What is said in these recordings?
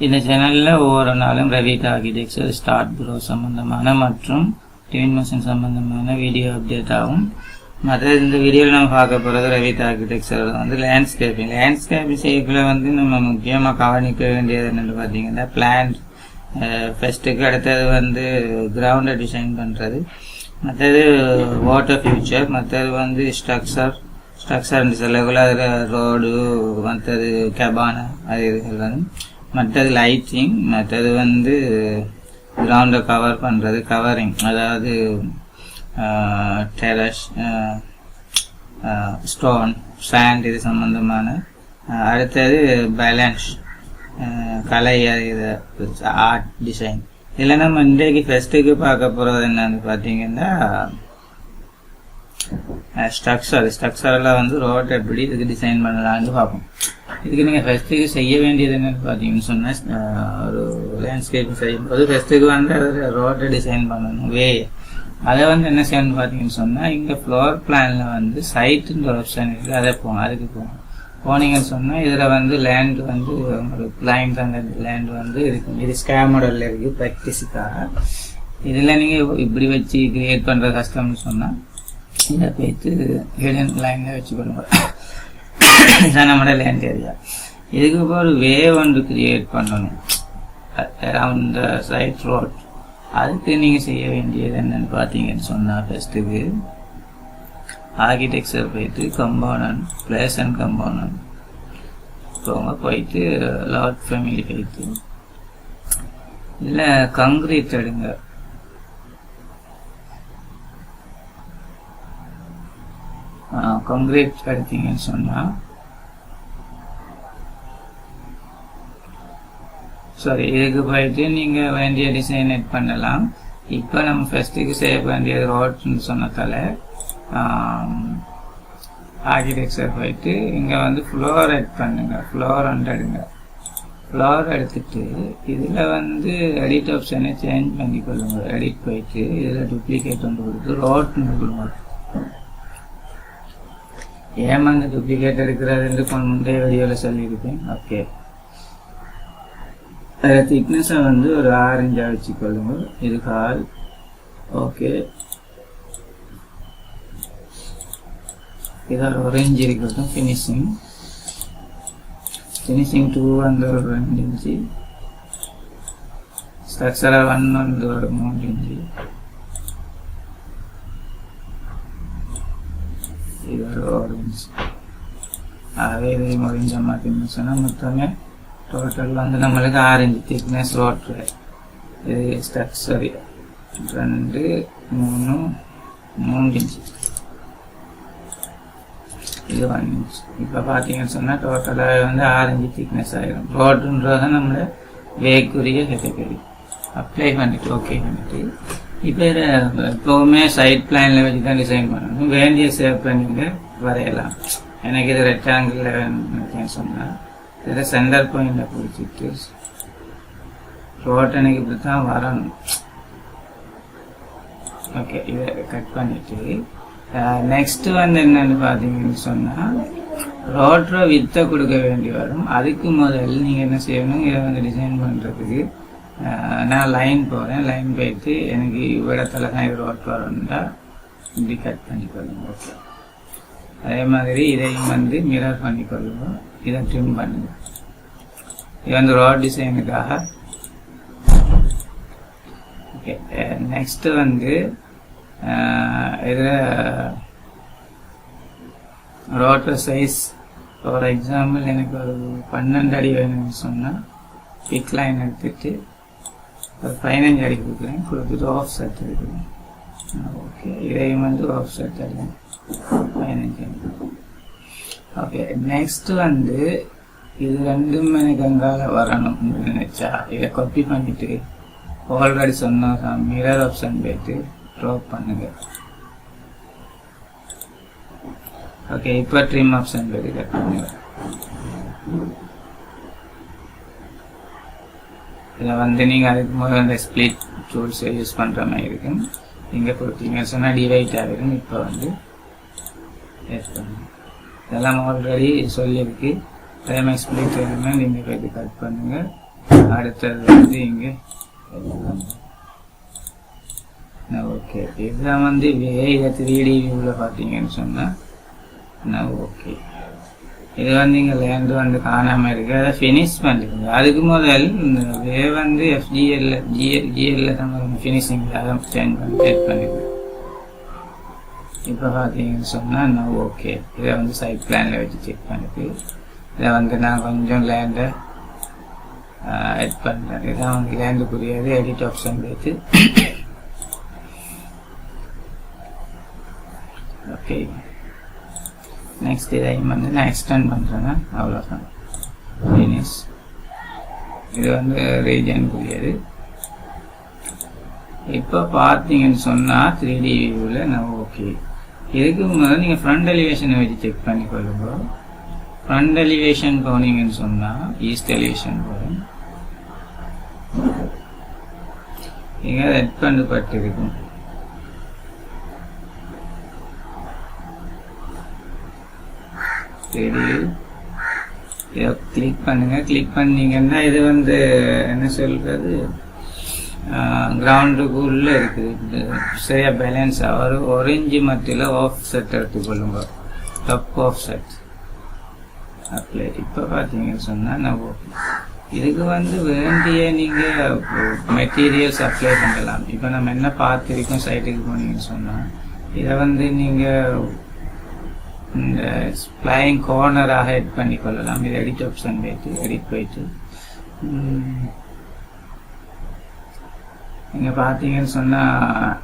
இந்த சேனலில் ஒவ்வொரு நாளும் ரவிட் ஆர்கிடெக்சர் ஸ்டார்ட் ப்ரோ சம்பந்தமான மற்றும் டிவின் மோஷன் சம்பந்தமான வீடியோ அப்டேட் ஆகும். மற்ற இந்த வீடியோவில் நம்ம பார்க்க போகிறது ரவிட் ஆர்கிடெக்சர் வந்து லேண்ட்ஸ்கேப்பிங் லேண்ட்ஸ்கேப்பிங் செய்யக்குள்ள வந்து நம்ம முக்கியமாக கவனிக்க வேண்டியது என்னென்னு பார்த்தீங்கன்னா பிளான் ஃபஸ்ட்டுக்கு அடுத்தது வந்து கிரவுண்டை டிசைன் பண்ணுறது மற்றது வாட்டர் ஃபியூச்சர் மற்றது வந்து ஸ்ட்ரக்சர் ஸ்ட்ரக்சர் சொல்லக்குள்ள அதில் ரோடு மற்றது கெபானா அது இதுகள் வந்து மற்றது லைட்டிங் மற்றது வந்து கிரவுண்டை கவர் பண்ணுறது கவரிங் அதாவது டெரஸ் ஸ்டோன் சாண்ட் இது சம்மந்தமான அடுத்தது பேலன்ஸ் கலை இது ஆர்ட் டிசைன் இல்லைன்னா நம்ம இன்றைக்கு ஃபெஸ்ட்டுக்கு பார்க்க போகிறது என்னன்னு பார்த்தீங்கன்னா ஸ்ட்ரக்சர் ஸ்ட்ரக்சரில் வந்து ரோட் எப்படி இதுக்கு டிசைன் பண்ணலாம்னு பார்ப்போம். இதுக்கு நீங்கள் ஃபஸ்ட்டுக்கு செய்ய வேண்டியது என்னென்னு பார்த்தீங்கன்னு சொன்னால் ஒரு லேண்ட்ஸ்கேப் செய்யும்போது ஃபஸ்ட்டுக்கு வந்து ரோட்டை டிசைன் பண்ணணும். வே அதை வந்து என்ன செய்யணும்னு பார்த்தீங்கன்னு சொன்னால் இங்கே ஃப்ளோர் பிளானில் வந்து சைட்டுன்ற ஆப்ஷன் இருக்குது அதை போகும் அதுக்கு போகும் போனீங்கன்னு சொன்னால் இதில் வந்து லேண்ட் வந்து ஒரு கிளைண்ட் அந்த லேண்ட் வந்து இருக்கும் இது ஸ்கே மாடலில் இருக்குது ப்ராக்டிஸுக்காக இதில் நீங்கள் இப்படி வச்சு கிரியேட் பண்ணுற கஷ்டம்னு சொன்னால் இதை போய்த்து ஹிடன் லைனில் வச்சுக்கணும் இதான் நம்மளோட லேண்ட் ஏரியா இதுக்கு இப்போ ஒரு வே ஒன்று கிரியேட் பண்ணணும் அரவுண்ட் த சைட் ரோட் அதுக்கு நீங்கள் செய்ய வேண்டியது என்னென்னு பார்த்தீங்கன்னு சொன்னால் ஃபஸ்ட்டுக்கு ஆர்கிடெக்சர் போயிட்டு கம்பவுண்ட் பிளேஸ் அண்ட் கம்பவுண்ட் போங்க போயிட்டு லார்ட் ஃபேமிலி போயிட்டு இல்லை கங்க்ரீட் எடுங்க கங்க்ரீட் எடுத்தீங்கன்னு சொன்னால் சாரி இதுக்கு போயிட்டு நீங்கள் வேண்டிய டிசைன் எட் பண்ணலாம். இப்போ நம்ம ஃபஸ்ட்டுக்கு செய்ய வேண்டியது ரோட்னு சொன்னதால ஆர்கிடெக்சர் போயிட்டு இங்கே வந்து ஃப்ளோர் எட் பண்ணுங்க. ஃப்ளோர் எடுங்க ஃப்ளோர் எடுத்துட்டு இதில் வந்து எடிட் ஆப்ஷனை சேஞ்ச் பண்ணி கொள்ளுங்கள் எடிட் போயிட்டு இதில் டூப்ளிகேட் ஒன்று கொடுத்து ரோட்னு கொடுங்க. ஏமாந்து டூப்ளிகேட் எடுக்கிறதுன்னு என்று முந்தைய வீடியோவில் சொல்லியிருப்பேன். ஓகே. அதில் திக்னஸை வந்து ஒரு ஆரஞ்சாக வச்சுக்கொள்ளுங்கள் இது கால். ஓகே. இது ஒரு ஒரேஞ்ச் இருக்கட்டும் ஃபினிஷிங் ஃபினிஷிங் டூ வந்து ஒரு ரெண்டு இன்ச்சு ஸ்ட்ரக்சராக ஒன் வந்து ஒரு மூன்று இன்ச்சு இது ஒரு அதே இதே முடிஞ்ச மாதிரி சொன்னால் மொத்தமே டோட்டலில் வந்து நம்மளுக்கு ஆரஞ்சு திக்னஸ் ரோட்ரு இது ஸ்ட்ரக்சர் ரெண்டு மூணு மூணு இன்ச்சு இது ஒன் இன்ச் இப்போ பார்த்தீங்கன்னு சொன்னால் டோட்டலாக வந்து ஆரஞ்சு திக்னஸ் ஆகிடும் ரோடுன்றது நம்மளை வேக்குரிய கேட்டகரி அப்ளை பண்ணிட்டு ஓகே பண்ணிட்டு இப்போ இதை எப்போவுமே சைட் பிளானில் வச்சு தான் டிசைன் பண்ணணும். வேண்டிய ஷேப்பை நீங்கள் வரையலாம். எனக்கு இது ரெக்டாங்கிளில் வேணும்னு சொன்னால் இதை சென்டர் பாயிண்டில் பிடிச்சிட்டு ரோட் எனக்கு இப்படி தான் வரணும். ஓகே இதை கட் பண்ணிட்டு நெக்ஸ்ட் வந்து என்னன்னு பார்த்தீங்கன்னு சொன்னால் ரோட்ரை வித்தை கொடுக்க வேண்டி வரும். அதுக்கு முதல் நீங்கள் என்ன செய்யணும் இதை வந்து டிசைன் பண்ணுறதுக்கு நான் லைன் போகிறேன் லைன் போயிட்டு எனக்கு இவ்விடத்துல தான் இது ரோட் வரணுண்டா இப்படி கட் பண்ணிக்கொள்ளுங்க ஓகே அதே மாதிரி இதையும் வந்து மிரர் பண்ணிக்கொள்ளுங்க. இதை ட்ரிம் பண்ணுங்க. இது வந்து ரோட் டிசைனுக்காக ஓகே நெக்ஸ்ட்டு வந்து இதில் ரோட்டர் சைஸ் ஃபார் எக்ஸாம்பிள் எனக்கு ஒரு பன்னெண்டு அடி வேணும்னு சொன்னால் பிக் லைன் எடுத்துட்டு ஒரு பதினஞ்சு அடி கொடுக்குறேன். கொடுத்துட்டு ஆஃப் செட் எடுக்கிறேன் ஓகே இதையும் வந்து ஆஃப் செட் எடுக்கிறேன் பதினஞ்சு அடி. ஓகே நெக்ஸ்ட் வந்து இது ரெண்டும் எனக்கு அங்கால வரணும் நினைச்சா இதை காப்பி பண்ணிட்டு ஆல்ரெடி சொன்ன மிரர் ஆப்ஷன் போயிட்டு ட்ராப் பண்ணுங்க. ஓகே இப்போ ட்ரீம் ஆப்ஷன் போயிட்டு கட் பண்ணுங்க. இதில் வந்து நீங்கள் அதுக்கு முதல்ல இந்த ஸ்பிளிட் டூல்ஸை யூஸ் பண்ணுற மாதிரி இருக்கும். இங்கே கொடுத்தீங்க சொன்னால் டிவைட் ஆகிருக்கும் இப்போ வந்து எஸ் பண்ணுங்க இதெல்லாம் ஆல்ரெடி சொல்லியிருக்கு. டைம் ஸ்பிளிட் வேணும்னா நீங்கள் இது கட் பண்ணுங்கள் அடுத்தது வந்து இங்கே ஓகே இதெல்லாம் வந்து இதை த்ரீ டி வியூவில் பார்த்தீங்கன்னு சொன்னால் ஓகே இது வந்து இங்கே லேண்டு வந்து காணாமல் இருக்கு அதை ஃபினிஷ் பண்ணிருங்க அதுக்கு முதல் இந்த வே வந்து எஃப்ஜிஎல்ல ஜிஎல் ஜிஎல்ல தான் ஃபினிஷிங் அதை சேஞ்ச் பண்ணி செட் பண்ணிருக்கு இப்போ பார்த்தீங்கன்னு சொன்னால் நான் ஓகே இதை வந்து சைட் பிளானில் வச்சு செக் பண்ணிட்டு இதை வந்து நான் கொஞ்சம் லேண்டை எட் பண்ணுறேன் இதான் வந்து லேண்டுக்குரியது எடிட் ஆப்ஷன் வைத்து ஓகே நெக்ஸ்ட் இதை வந்து நான் எக்ஸ்டெண்ட் பண்ணுறேன்னா அவ்வளோதான் ஃபினிஷ் இது வந்து ரீஜனுக்குரியது இப்போ பார்த்தீங்கன்னு சொன்னால் த்ரீ டி வியூவில் நான் ஓகே இதுக்கு முதல்ல நீங்கள் ஃப்ரண்ட் எலிவேஷனை வச்சு செக் பண்ணி கொள்ளுங்க ஃப்ரண்ட் எலிவேஷன் போனீங்கன்னு சொன்னால் ஈஸ்ட் எலிவேஷன் போகும். இங்கே ரெட் பண்ணு பட்டு கிளிக் பண்ணுங்க கிளிக் பண்ணீங்கன்னா இது வந்து என்ன சொல்றது? கிரவுண்டுக்கு இருக்குது. இது சரியா பேலன்ஸ் ஒரு ஒரேஞ்சு மத்தியில் ஆஃப் செட் எடுத்துக்கொள்ளுங்க டப் ஆஃப் செட் அப்ளை இப்போ பார்த்தீங்கன்னு சொன்னால் நான் இதுக்கு வந்து வேண்டிய நீங்கள் மெட்டீரியல்ஸ் அப்ளை பண்ணலாம். இப்போ நம்ம என்ன பார்த்துருக்கோம் சைட்டுக்கு போனீங்கன்னு சொன்னால் இதை வந்து நீங்கள் ஸ்ப்ளைங் கார்னராக எட் பண்ணி கொள்ளலாம் இது எடிட் ஆப்ஷன் போயிட்டு எடிட் போயிட்டு. நீங்கள் பார்த்தீங்கன்னு சொன்னால்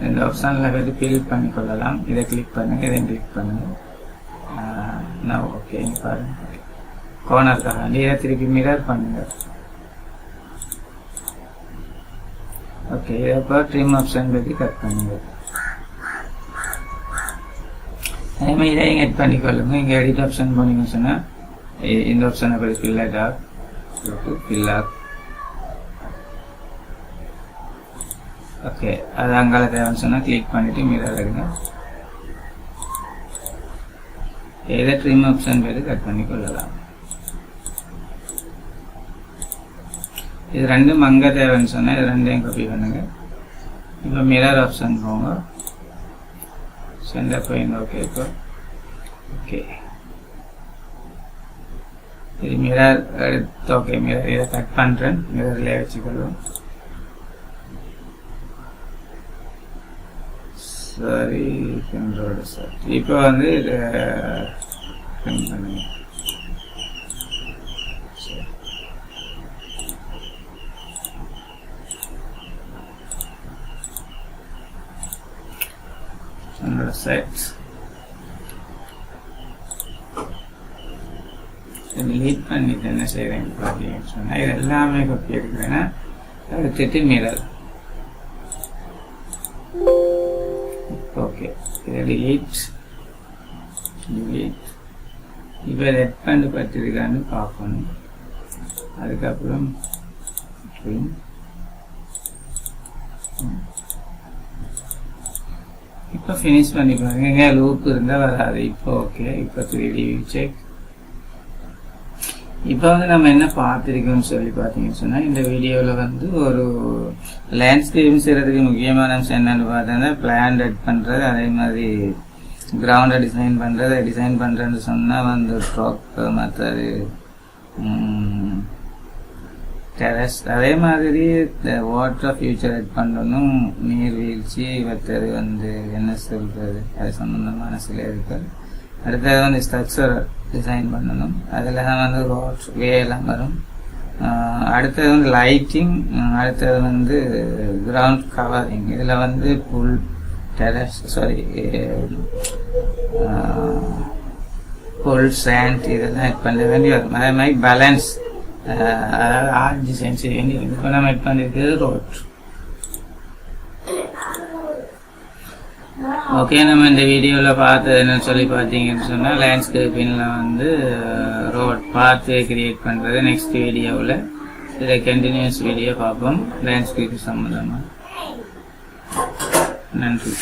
இந்த ஆப்ஷனில் வந்து ஃபில் பண்ணி கொள்ளலாம் இதை கிளிக் பண்ணுங்கள் இதை கிளிக் பண்ணுங்கள் நான் ஓகே பாருங்கள் கார்னருக்காக இதை திருப்பி மிரர் பண்ணுங்கள் ஓகே இதை இப்போ ட்ரிம் ஆப்ஷன் பற்றி கட் பண்ணுங்கள் அதே மாதிரி இதையும் எட் பண்ணிக்கொள்ளுங்க இங்கே எடிட் ஆப்ஷன் போனீங்கன்னு சொன்னால் இந்த ஆப்ஷனை போய் fill add fill up okay அது அங்கால தேவைன்னு சொன்னால் கிளிக் பண்ணிவிட்டு மிரர் எடுங்க எதை ட்ரிம் ஆப்ஷன் பேர் கட் பண்ணி கொள்ளலாம் இது ரெண்டும் அங்கே தேவைன்னு சொன்னால் இது ரெண்டையும் காப்பி பண்ணுங்கள் இப்போ மிரர் ஆப்ஷன் போங்க சென்டர் போயிங்க ஓகே இப்போ ஓகே இது மிரர் எடுத்து ஓகே மிரர் இதை கட் பண்ணுறேன் மிரர்லேயே வச்சுக்கொள்ளும் சரி கண்ட்ரோடு சார் இப்போ வந்து இதை பண்ணுங்க என்னோட செட் லீட் பண்ணிட்டு என்ன செய்கிறேன் பார்த்தீங்கன்னு சொன்னால் இது எல்லாமே கொப்பி எடுக்கிறேன்னா எடுத்துட்டு மிரர் ஓகே இதை delete. Delete. இப்போ ரெட் பண்ணு பற்றிருக்கான்னு பார்க்கணும். அதுக்கப்புறம். இப்போ ஃபினிஷ் பண்ணி பாருங்க எங்கே லூப் இருந்தால் வராது. இப்போ ஓகே இப்போ த்ரீ டி செக் இப்போ வந்து நம்ம என்ன பார்த்துருக்கோம்னு சொல்லி பார்த்தீங்கன்னு சொன்னால் இந்த வீடியோவில் வந்து ஒரு லேண்ட்ஸ்கேப் செய்கிறதுக்கு முக்கியமான அம்சம் என்னென்னு பார்த்தோன்னா பிளான் ரெட் பண்ணுறது அதே மாதிரி கிரவுண்டை டிசைன் பண்ணுறது டிசைன் பண்ணுறேன்னு சொன்னால் வந்து ட்ராக் மற்றது டெரஸ் அதே மாதிரி வாட்டர் ஃபியூச்சர் ரெட் பண்ணணும் நீர்வீழ்ச்சி வீழ்ச்சி வந்து என்ன சொல்கிறது அது சம்மந்தமான சில இருக்குது அடுத்தது வந்து ஸ்ட்ரக்சர் டிசைன் பண்ணணும். அதில் தான் வந்து ரோட் வே எல்லாம் வரும். அடுத்தது வந்து லைட்டிங் அடுத்தது வந்து கிரவுண்ட் கவரிங் இதில் வந்து புல் டெரஸ் சாரி புல் சேண்ட் இதெல்லாம் பண்ண வேண்டி வரும். அதே மாதிரி பேலன்ஸ் அதாவது ஆர்ட் டிசைன் செய்ய இப்போ நம்ம பண்ணியிருக்கிறது ரோட் ஓகே நம்ம இந்த வீடியோவில் பார்த்தது என்னன்னு சொல்லி பார்த்தீங்கன்னு சொன்னால் லேண்ட்ஸ்கேப்பிங்கில் வந்து ரோட் பார்த்து கிரியேட் பண்ணுறது நெக்ஸ்ட் வீடியோவில் இதில் கண்டினியூஸ் வீடியோ பார்ப்போம். லேண்ட்ஸ்கேப் சம்மந்தமாக நன்றி.